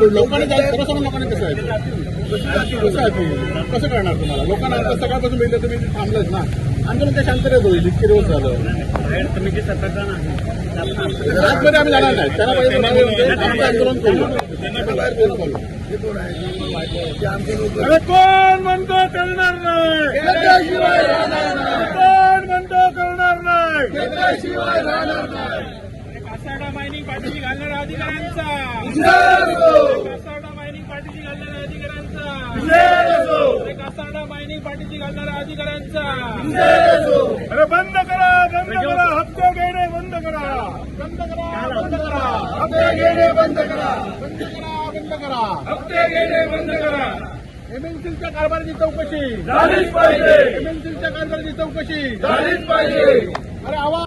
लोकांनी जास्त सर्वसामान्य लोकांनी कसं आहे? कसं आहे ते? कसं करणार तुम्हाला? लोकांना आता सकाळपासून मिळलं तुम्ही थांबलंच ना. आंदोलन काय शांततेत होईल इतके दिवस झालं. आतमध्ये आम्ही जाणार नाही. त्याला पाहिजे आमचं आंदोलन करू. कोण म्हणतो करणार नाही? कोण म्हणतो करणार नाही. कासाडा मायनिंग पाठीशी घालणाऱ्या अधिकाऱ्यांचा कासाडा मायनिंग पाठीशी घालणाऱ्या अधिकाऱ्यांचा कासाडा मायनिंग पाठीशी घालणाऱ्या अधिकाऱ्यांचा अरे बंद करा बंद करा हप्ते घेणे बंद करा. बंद करा बंद करा. हप्ते घेणे बंद करा. बंद करा बंद करा. हप्ते घेणे बंद करा. एमएनसीच्या कारभाराची चौकशी. झालीच पाहिजे. एमएनसीच्या कारभाराची चौकशी. झालीच पाहिजे. अरे आवाज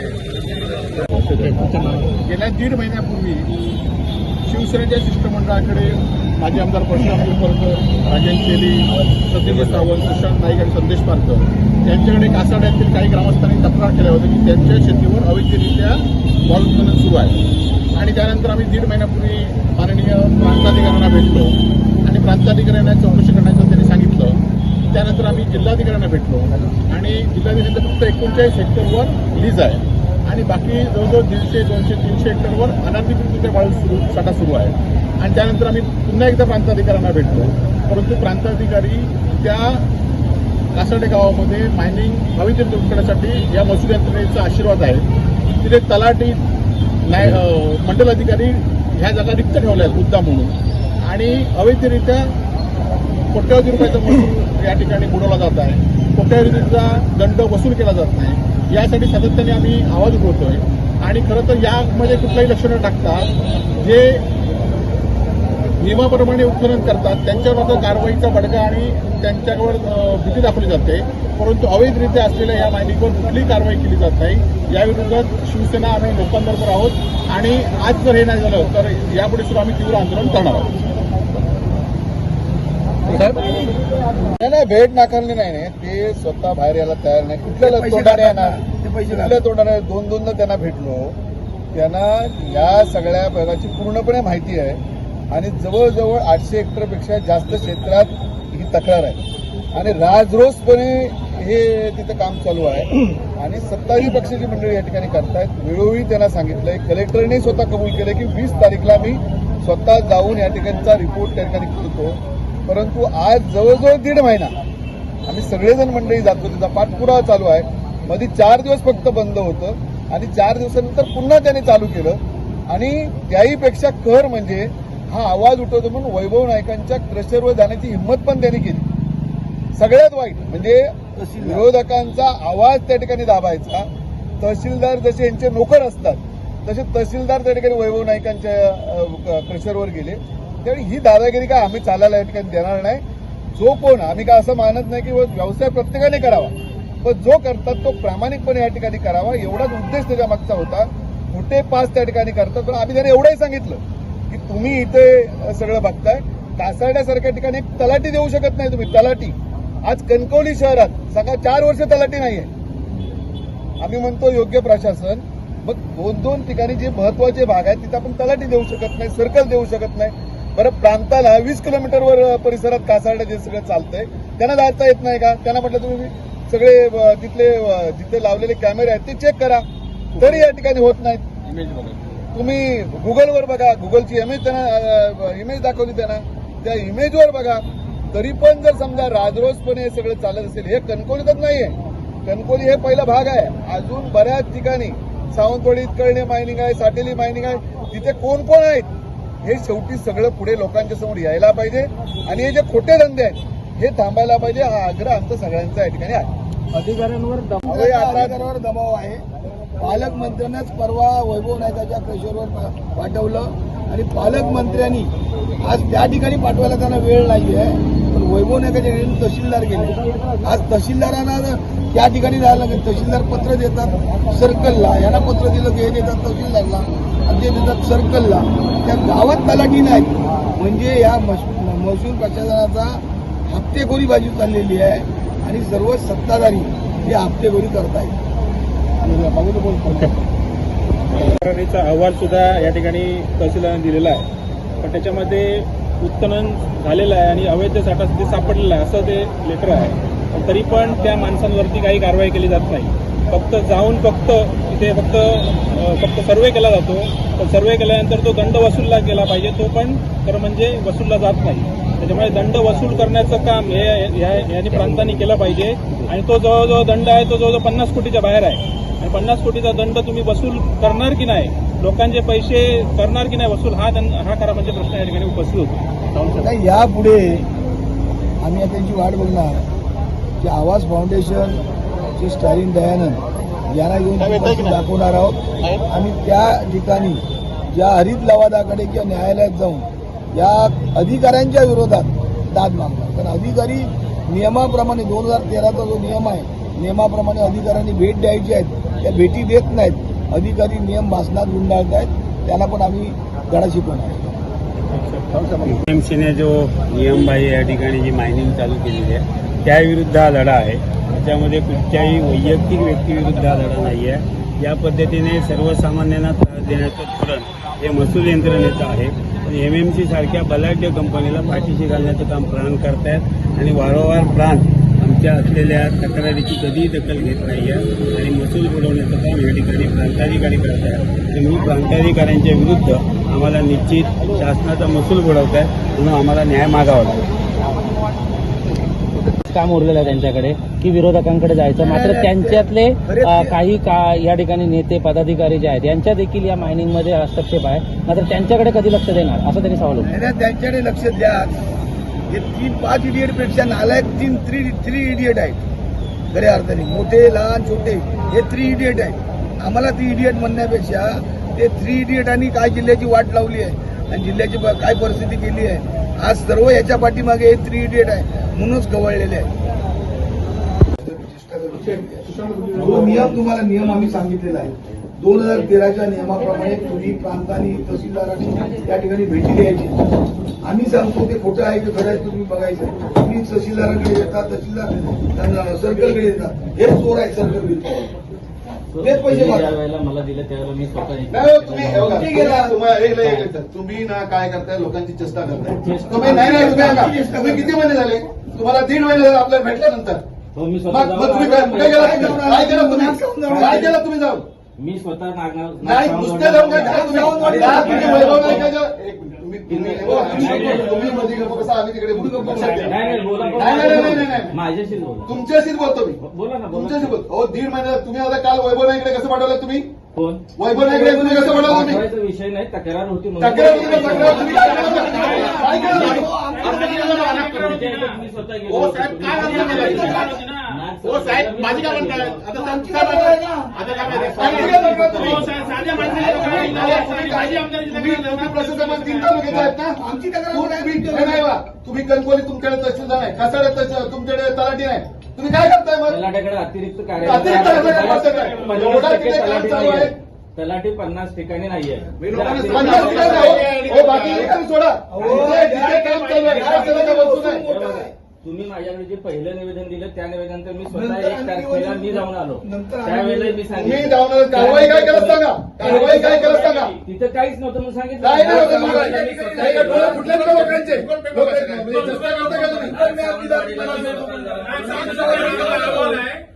गेल्या दीड महिन्यापूर्वी शिवसेनेच्या शिष्टमंडळाकडे माजी आमदार परशुराम परकर राजन शेली सतीश सावंत सुशांत नाईक आणि संदेश पारकर यांच्याकडे कासाड्यातील काही ग्रामस्थांनी तक्रार केल्या होत्या की त्यांच्या शेतीवर अवैधरित्या बॉल उत्खनन सुरू आहे. आणि त्यानंतर आम्ही दीड महिन्यापूर्वी माननीय प्रांताधिकाऱ्यांना भेटलो आणि प्रांताधिकाऱ्यांना चौकशी करण्याचं त्यांनी सांगितलं. त्यानंतर आम्ही जिल्हाधिकाऱ्यांना भेटलो आणि जिल्हाधिकाऱ्यांचं फक्त एकोणचाळीस हेक्टरवर लीज आहे. आणि बाकी जवळजवळ दीडशे दोनशे तीनशे हेक्टरवर अनधिकृतरित्या वाळू सुरू साठा सुरू आहे. आणि त्यानंतर आम्ही पुन्हा एकदा प्रांताधिकाऱ्यांना भेटलो. परंतु प्रांताधिकारी त्या कासाडे गावामध्ये मायनिंग अवैध करण्यासाठी या महसूल यंत्रणेचा आशीर्वाद आहे. तिथे तलाठी न्याय मंडल अधिकारी ह्या जागा रिक्त ठेवल्या आहेत मुद्दा म्हणून. आणि अवैधरित्या कोट्यावधी रुपयाचा महसूल या ठिकाणी बुडवला जात आहे. कोट्यावधीचा दंड वसूल केला जात नाही. यासाठी सातत्याने आम्ही आवाज उठवतोय. आणि खरं तर यामध्ये कुठलाही लक्ष न टाकता जे नियमाप्रमाणे उत्खनन करतात त्यांच्यावर कारवाईचा बडगा आणि त्यांच्यावर भीती दाखवली जाते. परंतु अवैधरित्या असलेल्या या मायनिंगवर कुठलीही कारवाई केली जात नाही. याविरोधात शिवसेना आम्ही लोकांबरोबर आहोत. आणि आज जर हे नाही झालं तर यापुढे सुद्धा आम्ही तीव्र आंदोलन करणार आहोत. नाही नाही भेट नाकारली नाही नाही. ते स्वतः बाहेर यायला तयार नाही. कुठल्या तोंडाने येणार? कुठल्या तोंडाने? दोन दोनदा त्यांना भेटलो. त्यांना या सगळ्या भागाची पूर्णपणे माहिती आहे. आणि जवळजवळ आठशे हेक्टरपेक्षा जास्त क्षेत्रात ही तक्रार आहे. आणि राजरोसपणे हे तिथं काम चालू आहे. आणि सत्ताधारी पक्षाची मंडळी या ठिकाणी करतायत. वेळोवेळी त्यांना सांगितलंय. कलेक्टरने स्वतः कबूल केलं की वीस तारीखला मी स्वतः जाऊन या ठिकाणचा रिपोर्ट त्या ठिकाणी करतो. परंतु आज जवळजवळ दीड महिना आम्ही सगळेजण मंडळी जातो त्याचा पाठपुरावा चालू आहे. मध्ये चार दिवस फक्त बंद होतं आणि चार दिवसानंतर पुन्हा त्याने चालू केलं. आणि त्याही पेक्षा खर म्हणजे हा आवाज उठवतो म्हणून वैभव नायकांच्या क्रशरवर जाण्याची हिंमत पण त्यांनी केली. सगळ्यात वाईट म्हणजे विरोधकांचा आवाज त्या ठिकाणी दाबायचा. तहसीलदार जसे यांचे नोकर असतात तसे तहसीलदार त्या ठिकाणी वैभव नायकांच्या क्रशरवर गेले. त्यावेळी ही दादागिरी काय आम्ही चालायला या ठिकाणी देणार नाही. जो कोण आम्ही काय असं मानत नाही की व्यवसाय प्रत्येकाने करावा. पण जो करतात तो प्रामाणिकपणे या ठिकाणी करावा एवढाच उद्देश त्याच्या मागचा होता. कुठे पास त्या ठिकाणी करतात पण आम्ही त्यांना एवढंही सांगितलं की तुम्ही इथे सगळं बघताय. कासारड्यासारख्या ठिकाणी एक तलाठी देऊ शकत नाही तुम्ही तलाठी. आज कणकवली शहरात सगळा चार वर्ष तलाठी नाहीये. आम्ही म्हणतो योग्य प्रशासन मग दोन दोन ठिकाणी जे महत्त्वाचे भाग आहेत तिथे आपण तलाठी देऊ शकत नाही सर्कल देऊ शकत नाही. बरं प्रांताला वीस किलोमीटरवर परिसरात कासारडं जे सगळं चालतंय त्यांना जाता येत नाही का? त्यांना म्हटलं तुम्ही सगळे तिथले जिथे लावलेले कॅमेरे आहेत ते चेक करा. तरी या ठिकाणी होत नाहीत. इमेज बघा. तुम्ही गुगलवर बघा. गुगलची इमेज त्यांना इमेज दाखवली त्यांना. त्या इमेजवर बघा. तरी पण जर समजा राजरोसपणे हे सगळं चालत असेल हे कणकोलीतच नाहीये. कणकोली हे पहिला भाग आहे. अजून बऱ्याच ठिकाणी सावंतवाडीत कळणे मायनिंग आहे साटेली मायनिंग आहे. तिथे कोण कोण आहेत? हे शेवटी सगळं पुढे लोकांच्या समोर यायला पाहिजे. आणि हे जे खोटे धंदे आहेत हे थांबायला पाहिजे. हा आग्रह आमचा सगळ्यांचा या ठिकाणी आहे. अधिकाऱ्यांवर अधिकाऱ्यांवर दबाव आहे. पालकमंत्र्यांनाच परवा वैभव नायकाच्या क्रेशरवर पा- पाठवलं. आणि पालकमंत्र्यांनी आज त्या ठिकाणी पाठवायला त्यांना वेळ नाही आहे पण वैभव नायकाच्या ठिकाणी तहसीलदार गेले. आज तहसीलदारांना त्या ठिकाणी जायला लागेल तहसीलदार पत्र देतात. सर्कलला. यांना पत्र दिलं की हे देतात तहसीलदारला. आणि सर्कलला त्या गावात तलाठी नाही. म्हणजे या महसूल प्रशासनाचा हप्तेखोरी बाजू चाललेली आहे आणि सर्व सत्ताधारी हे हप्तेखोरी करतायत. तक्रारीचा अहवाल सुद्धा या ठिकाणी तहसीलदारांनी दिलेला आहे. पण त्याच्यामध्ये उत्खनन झालेलं आहे आणि अवैध साठा तिथे सापडलेला आहे असं ते लेटर आहे. तरी पण त्या माणसांवरती काही कारवाई केली जात नाही. फक्त जाऊन फक्त तिथे फक्त फक्त सर्वे केला जातो. पण सर्वे केल्यानंतर तो दंड वसूलला गेला पाहिजे तो पण खरं म्हणजे वसूलला जात नाही. त्याच्यामुळे दंड वसूल करण्याचं काम हे याने प्रांतांनी केलं पाहिजे. आणि तो जवळजवळ दंड आहे तो जवळजवळ पन्नास कोटीच्या बाहेर आहे. आणि पन्नास कोटीचा दंड तुम्ही वसूल करणार की नाही लोकांचे पैसे करणार की नाही वसूल हा हा खरा म्हणजे प्रश्न या ठिकाणी उपस्थित होतो. यापुढे आम्ही आता त्यांची वाट बघणार की आवाज फाउंडेशन चे स्टॅलिन दयानंद यांना घेऊन तपासून दाखवणार आहोत. आणि त्या ठिकाणी ज्या हरित लवादाकडे किंवा न्यायालयात जाऊन या अधिकाऱ्यांच्या विरोधात दाद मागणार. कारण अधिकारी नियमाप्रमाणे दोन हजार तेराचा जो नियम आहे नियमाप्रमाणे अधिकाऱ्यांनी भेट द्यायची आहेत त्या भेटी देत नाहीत. अधिकारी नियम भासनात गुंडाळत आहेत. त्यांना पण आम्ही धडा शिकवणार एमसीने जो नियमबाह्य या ठिकाणी जी मायनिंग चालू केलेली आहे त्याविरुद्ध हा लढा आहे. त्याच्यामध्ये कुठच्याही वैयक्तिक व्यक्तीविरुद्ध हा लढा नाही आहे. या पद्धतीने सर्वसामान्यांना त्रास देण्याचं धोरण हे महसूल यंत्रणेचं आहे. पण एम एम सी सारख्या बलाढ्य कंपनीला पाठीशी घालण्याचं काम प्राण करतायत आणि वारंवार प्राण आमच्या असलेल्या तक्रारीची कधीही दखल घेत नाही आहे आणि महसूल बुडवण्याचं काम या ठिकाणी प्रांताधिकारी करत आहेत आणि प्रांताधिकाऱ्यांच्या विरुद्ध आम्हाला निश्चित शासनाचा महसूल बुडवत आहे म्हणून आम्हाला न्याय मागावा लागेल. काम उरलेलं आहे त्यांच्याकडे की विरोधकांकडे जायचं. मात्र त्यांच्यातले काही का या ठिकाणी नेते पदाधिकारी जे आहेत यांच्या देखील या मायनिंगमध्ये हस्तक्षेप आहे. मात्र त्यांच्याकडे कधी लक्ष देणार? असं त्यांनी सवाल नाही, त्यांच्याकडे लक्ष द्या. हे तीन पाच इडियटपेक्षा नालायक तीन थ्री थ्री इडियट आहेत. खऱ्या अर्थाने मोठे लहान छोटे हे थ्री इडियट आहेत. आम्हाला ती इडियट म्हणण्यापेक्षा ते थ्री इडियटांनी काय जिल्ह्याची वाट लावली आहे? आणि जिल्ह्याची काय परिस्थिती केली आहे? आज सर्व याच्या पाठीमागे हे थ्री इडियट आहे. म्हणूनच गवळलेले आहे नियम तुम्हाला नियम आम्ही सांगितलेला आहे. दोन हजार तेराच्या नियमाप्रमाणे तुम्ही प्रांतांनी तहसीलदारांनी त्या ठिकाणी भेटी द्यायची. आम्ही सांगतो ते खोटं आहे की खरं आहे तुम्ही बघायचं तुम्ही तहसीलदारांकडे येतात तहसीलदार सर्कलकडे येतात हे चोर आहे सर्कल तेच पैसे ज्या मागतात. वेळेला मला दिलं त्यावेळेला मी स्वतः नाही हो, तुम्ही बघा, तुम्ही गेला. तुम्हाला एक एक- एक- तुम्ही ना काय करताय लोकांची चेष्टा करताय. चेष्टा- तुम्ही नाही नाही तुम्ही ऐका. तुम्ही किती महिने झाले? तुम्हाला दीड महिने झाले आपल्याला भेटल्यानंतर. हो मी मग स्वतः मग तुम्ही काय काय केलं? तुम्ही? काय केलं तुम्ही जाऊन? मी स्वतः नागनाथ नाही नुसते जाऊन काय करा तुम्ही वैभव एक मिनिट, तुम्ही मध्ये गप्प आम्ही तिकडे. माझ्याशीच बोला. तुमच्याशीच बोलतो मी. बोला ना बोला. तुमच्याशी बोलतो हो दीड महिन्यात तुम्ही आता काल वैभव नाईकडे कसं पाठवलं तुम्ही? कोण? वैभव नाईकडे तुम्ही कसं तुम्ही? पाठवायचा विषय नाही तक्रार होती. तक्रार होती तक्रार तुम्ही काय केलं? तुम्ही स्वतः हो. साहेब हो माझी काय म्हणताय आता काय आहे. आता काय माहिती? तुम्ही? हो, साहेब, साध्या आहे. माझी प्रशासनात आहेत ना आमची तक्रार नाही. बा. कणकोली तुमच्याकडे तहसीलदार नाही कसाडे तहसील तुमच्याकडे तलाठी नाही तुम्ही काय करताय मग तलाट्याकडे अतिरिक्त एवढा तिथे काम तलाठी चालू नाहीये. आहे. तलाठी पन्नास ठिकाणी नाहीये पन्नास ठिकाणी हो. बाकी सोडा काम चालू आहे हे तुम्ही माझ्याकडे जे पहिलं निवेदन दिलं त्या निवेदनानंतर मी स्वतः एक तारखेला मी जाऊन आलो नंतर त्यावेळेला मी सांगितलं जाऊन कारवाई काय सांगा कारवाई काय सांगा तिथं काहीच नव्हतं म्हणून सांगितलं काय नाही होतं तुम्हाला? काही का डोळे फुटले का लोकांचे लोक- म्हणजे चेष्टा करता का तुम्ही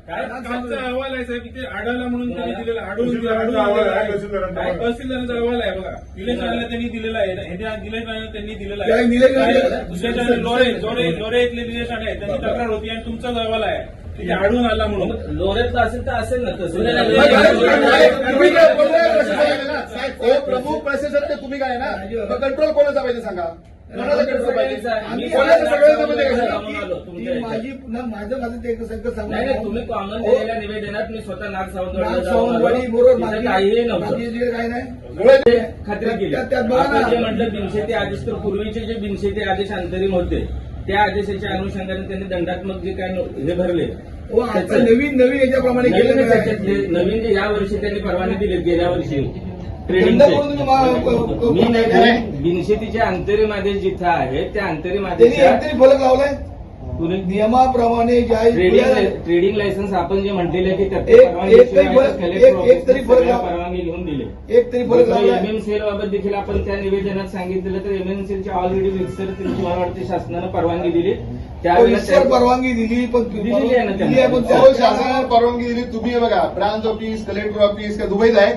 कालचा अहवाल आहे साहेब इथे आढळला म्हणून त्यांनी दिलेला आढळून तहसीलदारांचा अहवाल आहे, तहसीलदारांचा आहे अहवाल. तहसीलदारांचा अहवाल आहे बघा निलेश राणेला त्यांनी दिलेला आहे निलेश राणे त्यांनी दिलेला काय निलेश राणे? आहे दुसऱ्याच्या लोरे लोरे लोरे इथले निलेश राणे आहेत त्यांची तक्रार होती आणि तुमचाच अहवाल आहे तिथे आढळून आला म्हणून लोरेतलं असेल तर असेल ना तसं तुम्ही काय बोलताय ना? हो, प्रमुख प्रशासक ते तुम्ही काय ना मग कंट्रोल कोणाचा पाहिजे सांगा कोणाचा कंट्रोल पाहिजे? आम्ही कोणाचं सगळ्यांचं जाऊन कसं आलो ती तुमच्या इथे. माझी पुन्हा माझं माझं ते एकच एकच सांगू नाही नाही तुम्ही कॉमन. दिलेल्या निवेदनात मी स्वतः नाग सावंतवाडीला नाग जाऊन आलो. सावंतवाडी बरोबर तिथं माझी- काहीही नव्हतं. माझी जे काही नाही. मुळे ते खात्री केली. त्यात- त्यात बघा ना. आपण जे म्हटलं बिनशेती आदेश तर पूर्वीचे जे बिनशेती आदेश अंतरिम होते त्या आदेशाच्या अनुषंगाने त्यांनी दंडात्मक जे काय नो- हे भरले हो आता त्याचं- नवीन नवीन याच्याप्रमाणे नवीन केलं त्याच्यातले नवीन जे या वर्षी त्यांनी परवाने दिले गेल्या वर्षी. ट्रेडिंगचे मी नाही काय बिनशेतीचे अंतरिम आदेश जिथं आहे त्या अंतरिम त्यांनी एकतरी फलक लावलाय? नियमाप्रमाणे ट्रेडिंग ट्रेडिंग लायसन्स आपण जे म्हटलेलं की त्यात एक- परवानगी एक तरी शिवाय फरक- कलेक्टर एक- एक तरी ऑफिसने फरक सगळ्या लावा. परवानगी घेऊन दिले. एक तरी फलक लावलाय. एमएमसीएल बाबत देखील आपण त्या निवेदनात सांगितलेलं तर एमएमसीएलची ऑलरेडी रिक्सर त्यांची मला वाटते शासनानं परवानगी दिली. त्यावेळेला रितसर त्या- परवानगी दिली पण दिलेली आहे ना त्यांना. दिली आहे पण अहो, शासनाने परवानगी दिली. तुम्ही हे बघा ब्रांच ऑफिस कलेक्टर ऑफिस का दुबईत आहे?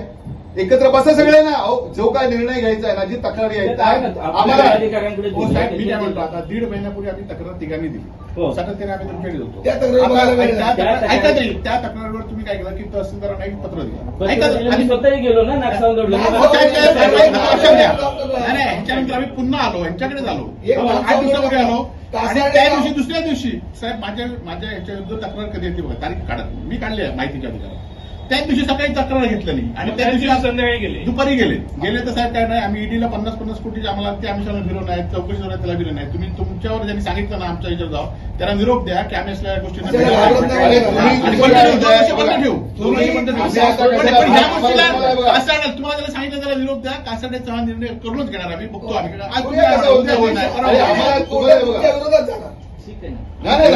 एकत्र बसा सगळे ना अहो, जो काय निर्णय घ्यायचा आहे ना जी तक्रारी आहेत ते आहे आम्हाला अधिकाऱ्यांकडे हो दिली. साहेब मी काय म्हणतो आता दीड महिन्यापूर्वी आम्ही तक्रार तिघांनी हो. दिली सातत्याने आम्ही तुमच्याकडे होतो त्या तक्रारी बघायला वेळ त्या नाही. तक्रार- ऐका तरी त्या तक्रारीवर तुम्ही काय केलं? की तहसीलदारांना एक पत्र दिलं. आणि स्वतःही गेलो ना नागसावंतवाडीला. नाग- हो, काय- काय- काय- काय- लक्षात घ्या. नाही, नाही, नाही, ह्याच्यानंतर आम्ही पुन्हा आलो यांच्याकडेच आलो एक आठ दिवसापूर्वी आलो. आणि त्या दिवशी दुसऱ्या दिवशी साहेब माझ्या माझ्या ह्याच्या विरुद्ध तक्रार कधी येते बघा तारीख काढत मी काढली आहे माहितीच्या अधिकारात त्या दिवशी सकाळी तक्रार घेतलं नाही. आणि त्या दिवशी संध्याकाळी गेले. दुपारी गेले. गेले तर साहेब काय नाही आम्ही ईडीला पन्नास पन्नास कोटी आम्हाला ते आम्ही सगळं फिरवून आहेत. चौकशी झाल्या त्याला फिरवून आहे तुम्ही तुमच्यावर ज्यांनी सांगितलं ना आमच्या ह्याच्यावर जाऊ त्याला निरोप द्या की आम्ही असल्या फिरवलं. नाही. ठेवू. कासाडे- तुम्हाला त्याला सांगितलं त्याला निरोप द्या. कासाड्याचा हा निर्णय करूनच घेणार आम्ही. बघतो आम्ही. आज तुम्ही नाही.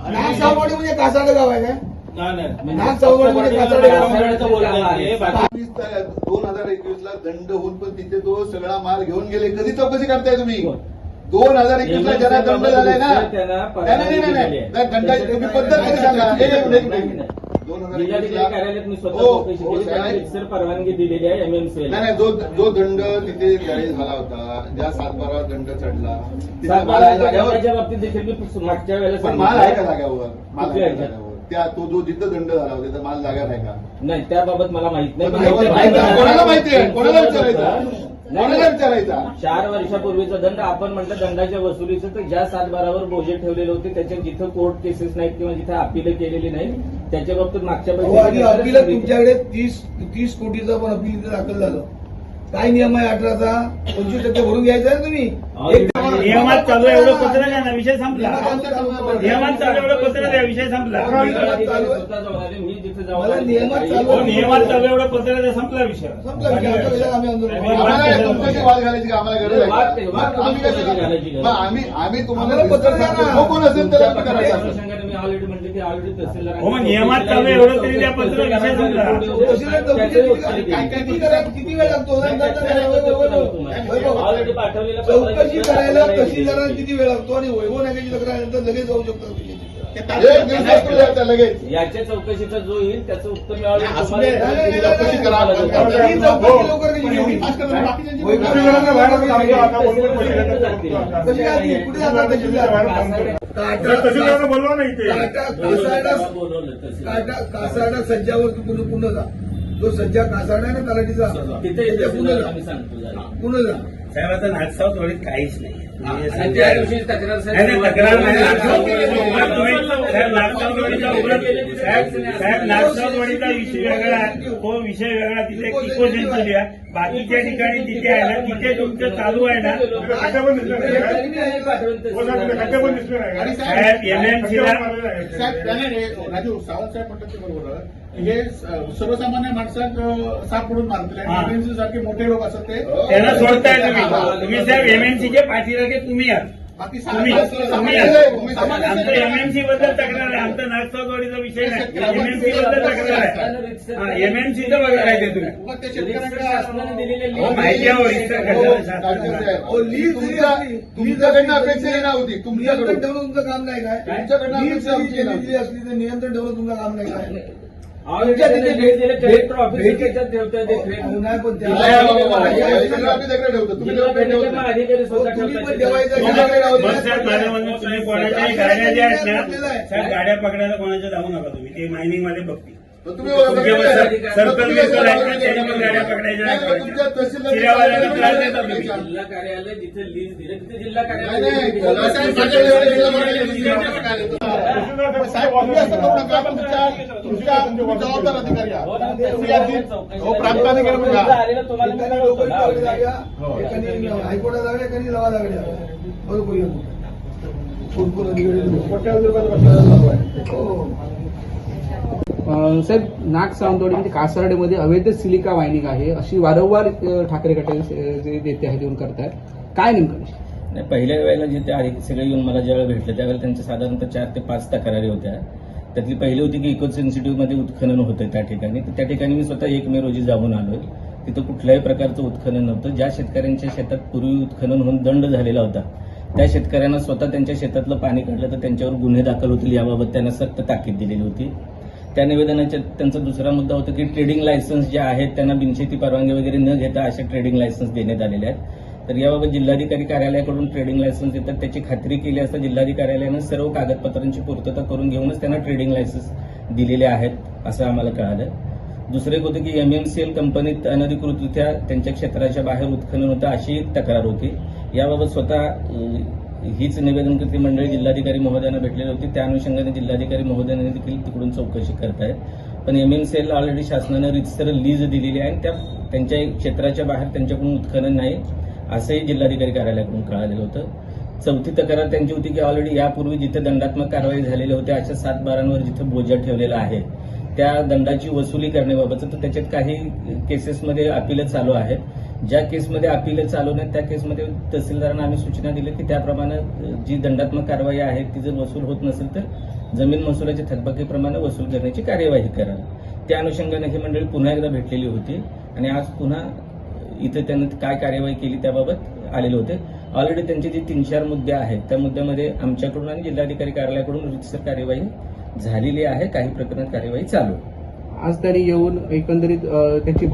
नाग म्हणजे कासाडे गाव आहे काय नाग म्हणजे कासाडे गाव दोन हजार एकवीस ला दंड होऊन पण तिथे तो सगळा माल घेऊन गेले. कधी चौकशी करताय तुम्ही? दोन हजार एकवीस ला ज्यांना दंड झालाय ना? त्यांना नाही, दंडाची तुम्ही पद्धत कधी सांगा? दोन जिल्हाधिकारी कार्यालयात मी स्वतः हो, चौकशी हो, केली त्यांना साहेब. रितसर परवानगी दिलेली आहे एमएमसीएल नाही नाही जो जो दंड तिथे ज्यावेळी झाला होता ज्या सातबारा दंड चढला तिथे माल सातबारा आहे जागेवर दंडाच्या बाबतीत देखील मी मागच्या वेळेला पण माल आहे का सांगितलं. जाग्यावर माल आहे कुठल्या का ह्याच्यात? जाग्यावर त्या तो जो जिथं दंड झाला होता त्याचा माल जाग्यावर आहे का नाही त्याबाबत मला माहीत नाही पण पण कोणाला माहिती आहे. कोणाला माहिती आहे कोणाला नाही, विचारायचं. कोणाला विचारायचा. चार वर्षापूर्वीचा दंड आपण म्हटलं दंडाच्या वसुलीचं तर ज्या सातबारावर बोजे ठेवलेले होते त्याच्या जिथं कोर्ट केसेस नाहीत किंवा जिथं अपील केलेली नाही त्याच्या बाबतीत मागच्या आणि अपील तुमच्याकडे तीस तीस कोटीचं पण अपील दाखल झालं. काय नियम आहे अठराचा? पंचवीस टक्के भरून घ्यायचं आहे तुम्ही? नियमात चालू आहे एवढं पत्र द्या ना विषय संपला. नियमात चालू एवढं पत्र द्या विषय संपला. मला नियमात चालू हो. नियमात चालू आहे एवढं पत्र द्या संपला विषय. संपलं विषय. आम्ही तुमच्याशी वाद घालायची आम्हाला गरज आहे. आम्ही तुम्हाला पत्र द्या ना. जो कोण असेल त्याला करायचं ऑलरेडी की ऑलरेडी तहसीलदार हो, मग नियमात चालू आहे, एवढं तरी द्या पत्र, विषय चौकशी किती काय- काय- किती करा- किती वेळ लागतो वैभव, ऑलरेडी पाठवलेलं चौकशी करायला तहसीलदारांना किती वेळ लागतो आणि वैभव नागेची तक्रार नंतर लगेच जाऊ शकतो एक दिवसात तो द्यायचा लगेच. याच्या चौकशीचा जो येईल त्याचं उत्तर मिळालं नाही, असू दे. तुम्ही चौकशी करा. ही. चौकशी लवकर बाकीच्यांची. बाहेर आता. कशी ते? तहसीलदारांना बोलवा काटा कासारडा. काटा सज्जावर तू पुन्हा पुन्हा जा. जो सज्जा कासारडा आहे ना तलाठीचा तिथे त्याच्या पुढे जा. पुन्हे जा. साहेब आता नागसावत काहीच नाही आणि त्या दिवशी तक्रार नाही, नाही, तक्रार नाही. नागसावतवाडीचा साहेब, नागसावतवाडीचा विषय वेगळा आहे. तो विषय वेगळा तिथे इको सेन्सिटिव्ह आहे बाकीच्या ठिकाणी तिथे आहे ना तिथे तुमचं चालू आहे ना. हो साहेब. आणि साहेब, साहेब हे- सावंत म्हणतात ते बरोबर. हे स- सर्वसामान्य माणसात अं, साप पडून मारले हा. एमएनसी सारखे मोठे लोक असतात ते. त्यांना सोडताय तुम्ही. तुम्ही साहेब एमएनसीचे पाठीराखे तुम्ही आहात बाकी तुम्ही आमचं एमएनसी बद्दल तक्रार आहे. आमचा नागसावतवाडीचा विषय नाही. एमएनसी बद्दल तक्रार आहे. एमएनसीचं बघा काय ते तुम्ही. मग ते शेतकऱ्यांकडे शासनाने दिलेले हो, माहिती आहे कशाला असली- तुमच्याकडनं अपेक्षा ही तुमच्याकडून ठेवणं तुमचं काम नाही काय? तुमच्याकडनं अपेक्षा आमची असली तर नियंत्रण ठेवणं तुमचं काम नाही काय? अधिकारी हो, स्वतः गाड्या पकडायला कोणाच्या जाऊ नका तुम्ही. ते मायनिंगमध्ये बघतील. जिल्हा कार्यालय जिथे लीज दिले तिथे जिल्हा कार्यालय साहेब नाग सावंतवाडी म्हणजे कासारडेमध्ये अवैध सिलिका वायनिंग आहे. अशी वारंवार ठाकरे गटाचे जे नेते आहेत येऊन करतायत. काय नेमकं नाही पहिल्या वेळेला जे ते आधी सगळे येऊन मला ज्यावेळेला भेटले त्यावेळेला त्यांच्या साधारणतः चार ते पाच तक्रारी होत्या. त्यातली पहिली होती की इको सेन्सिटिव्हमध्ये उत्खनन होतं त्या ठिकाणी. तर त्या ठिकाणी मी स्वतः एक मे रोजी जाऊन आलो तिथं कुठल्याही प्रकारचं उत्खनन नव्हतं. ज्या शेतकऱ्यांच्या शेतात पूर्वी उत्खनन होऊन दंड झालेला होता त्या शेतकऱ्यांना स्वतः त्यांच्या शेतातलं पाणी काढलं तर त्यांच्यावर गुन्हे दाखल होतील याबाबत त्यांना सक्त ताकीद दिलेली होती. त्या निवेदनाच्या त्यांचा दुसरा मुद्दा होता की ट्रेडिंग लायसन्स जे आहेत त्यांना बिनशेती परवानगी वगैरे न घेता असे ट्रेडिंग लायसन्स देण्यात आलेले आहेत. तर याबाबत जिल्हाधिकारी कार्यालयाकडून ट्रेडिंग लायसन्स देतात त्याची खात्री केली असता जिल्हाधिकारी कार्यालयानं सर्व कागदपत्रांची पूर्तता करून घेऊनच त्यांना ट्रेडिंग लायसन्स दिलेले आहेत असं आम्हाला कळालं. दुसरं एक होतं की एमएमसीएल कंपनीत अनधिकृतरित्या त्यांच्या क्षेत्राच्या बाहेर उत्खनन होतं अशी तक्रार होती. याबाबत स्वतः हीच हीच निवेदनकर्ती मंडळी जिल्हाधिकारी महोदयांना भेटलेली होती. त्या अनुषंगाने जिल्हाधिकारी महोदयांनी देखील तिकडून चौकशी करतायत. पण M M C L already शासनानं रितसर लीज दिलेली आहे आणि त्या त्यांच्या क्षेत्राच्या बाहेर त्यांच्याकडून उत्खनन नाही. असंही जिल्हाधिकारी कार्यालयाकडून कळालेलं होतं. चौथी तक्रार त्यांची होती की ऑलरेडी यापूर्वी जिथे दंडात्मक कारवाई झालेली होती अशा सात बारांवर जिथे बोजा ठेवलेला आहे. त्या दंडाची वसुली करण्याबाबतचं तर त्याच्यात काही केसेसमध्ये अपील चालू आहेत. ज्या केसमध्ये अपील चालू नाहीत त्या केसमध्ये तहसीलदारांना आम्ही सूचना दिली की त्याप्रमाणे जी दंडात्मक कारवाई आहे ती जर वसूल होत नसेल तर जमीन महसुलाच्या थकबाकीप्रमाणे वसूल करण्याची कार्यवाही करा त्या अनुषंगाने ही मंडळी पुन्हा एकदा भेटलेली होती आणि आज पुन्हा इथे त्यांनी काय कार्यवाही केली त्याबाबत आलेले होते. ऑलरेडी त्यांचे जे तीन चार मुद्दे आहेत त्या मुद्द्यामध्ये आमच्याकडून आणि जिल्हाधिकारी कार्यालयाकडून रितसर कार्यवाही झालेली आहे. काही प्रकरणात कार्यवाही चालू आज त्यांनी येऊन एकंदरीत त्यांची